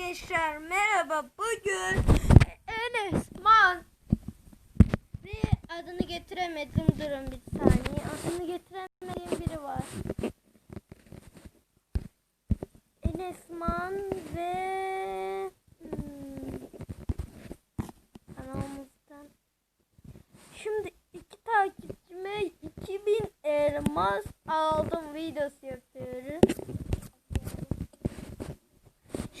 Arkadaşlar merhaba. Bugün Enes Man bir adını getiremedim. Durun bir saniye. Adını getiremediğim biri var. Enes Man ve hmm, kanalımızdan şimdi iki takipçime 2000 elmas aldım. Videosu yapıyorum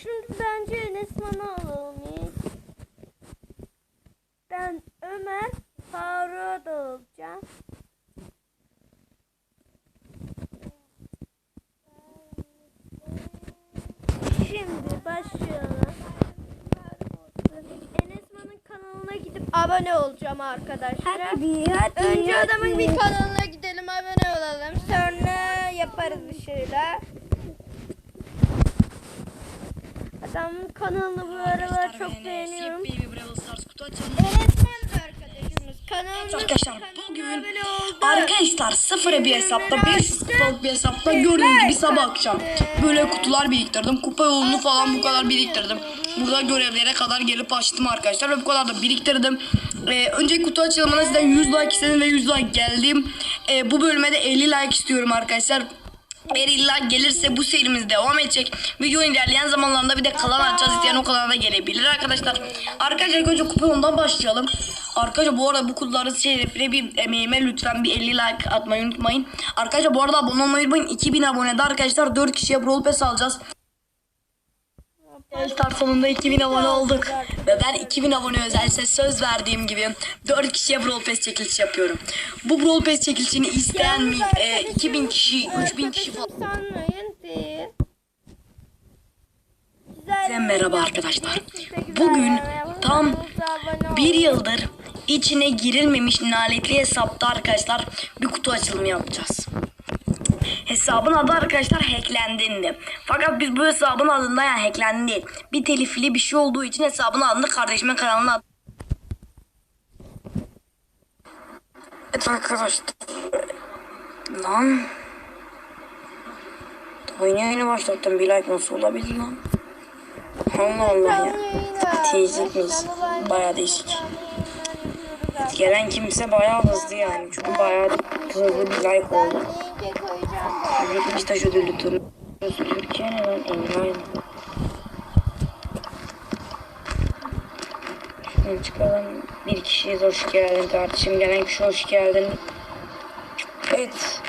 Şimdi bence Enesman'ı alalım ilk. Ben Ömer Faruk'a da olacağım. Şimdi başlayalım. Enesman'ın kanalına gidip abone olacağım arkadaşlar. Hadi hadi. Önce hadi. adamın bir kanalına gidelim abone olalım. Sonra yaparız bir şeyler. Adamın kanalını bu aralar çok beğeniyorum. Açalım. Öğretmen arkadaşımız kanalımız Arkadaşlar bugün arkadaşlar sıfır bir hesapta 500 kupalık bir hesapta gördüğünüz gibi sabah akşam böyle kutular biriktirdim. Kupa yolunu falan bu kadar biriktirdim. Burada görevlere kadar gelip açtım arkadaşlar ve bu kadar da biriktirdim. Ee, önceki kutu açılımına sizden 100 like istedim ve 100 like geldim. Ee, bu bölüme de 50 like istiyorum arkadaşlar. Eğer illa gelirse bu serimiz devam edecek. Videonun ilerleyen zamanlarında bir de kalan açacağız. İsteyen o kalana gelebilir arkadaşlar. Arkadaşlar önce kupondan başlayalım. Arkadaşlar bu arada bu kutuları şerefine bir emeğime lütfen bir 50 like atmayı unutmayın. Arkadaşlar bu arada abone olmayı unutmayın. 2000 abonede arkadaşlar 4 kişiye Brawl Pass alacağız. Arkadaşlar sonunda 2000 abone olduk. Ve ben 2000 abone özelse söz verdiğim gibi 4 kişiye Brawl Pass çekilişi yapıyorum. Bu Brawl Pass çekilişini isteyen mi? E, 2000 kişi, 3000 kişi falan. Size merhaba arkadaşlar. Bugün tam bir yıldır içine girilmemiş naletli hesapta arkadaşlar bir kutu açılımı yapacağız. Hesabın adı arkadaşlar hacklendindi. Fakat biz bu hesabın adında yani hacklendi değil. Bir telifli bir şey olduğu için hesabın adını kardeşimin kanalına at- Evet arkadaşlar. Lan. Oyunu yeni başlattım. Bir like nasıl olabilir lan? Allah Allah ya. Değişik miyiz? Bayağı değişik. Gelen kimse bayağı hızlı yani. Çünkü bayağı hızlı bir like oldu. Linke koyacağım. Büyük bir taş ödüllü tur. Türkiye ne lan? Engin Şuradan çıkalım. Bir kişiyiz. Hoş geldin kardeşim. Gelen kişi hoş geldin. Evet.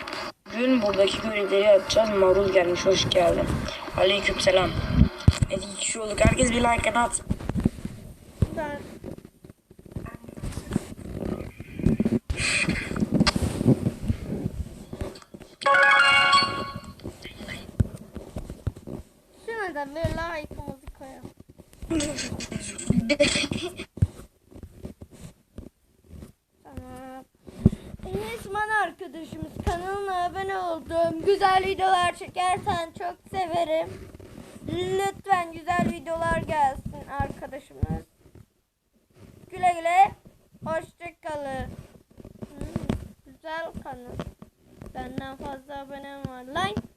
Bugün buradaki görevleri yapacağız. Marul gelmiş. Hoş geldin. Aleyküm selam. Evet iki kişi olduk. Herkes bir like at. Ben Bir like'ımızı koyalım. Tamam. Enesman arkadaşımız kanalına abone oldum. Güzel videolar çekersen çok severim. Lütfen güzel videolar gelsin arkadaşımız. Güle güle. Hoşçakalın. Hmm, güzel kanal. Benden fazla abonem var. Like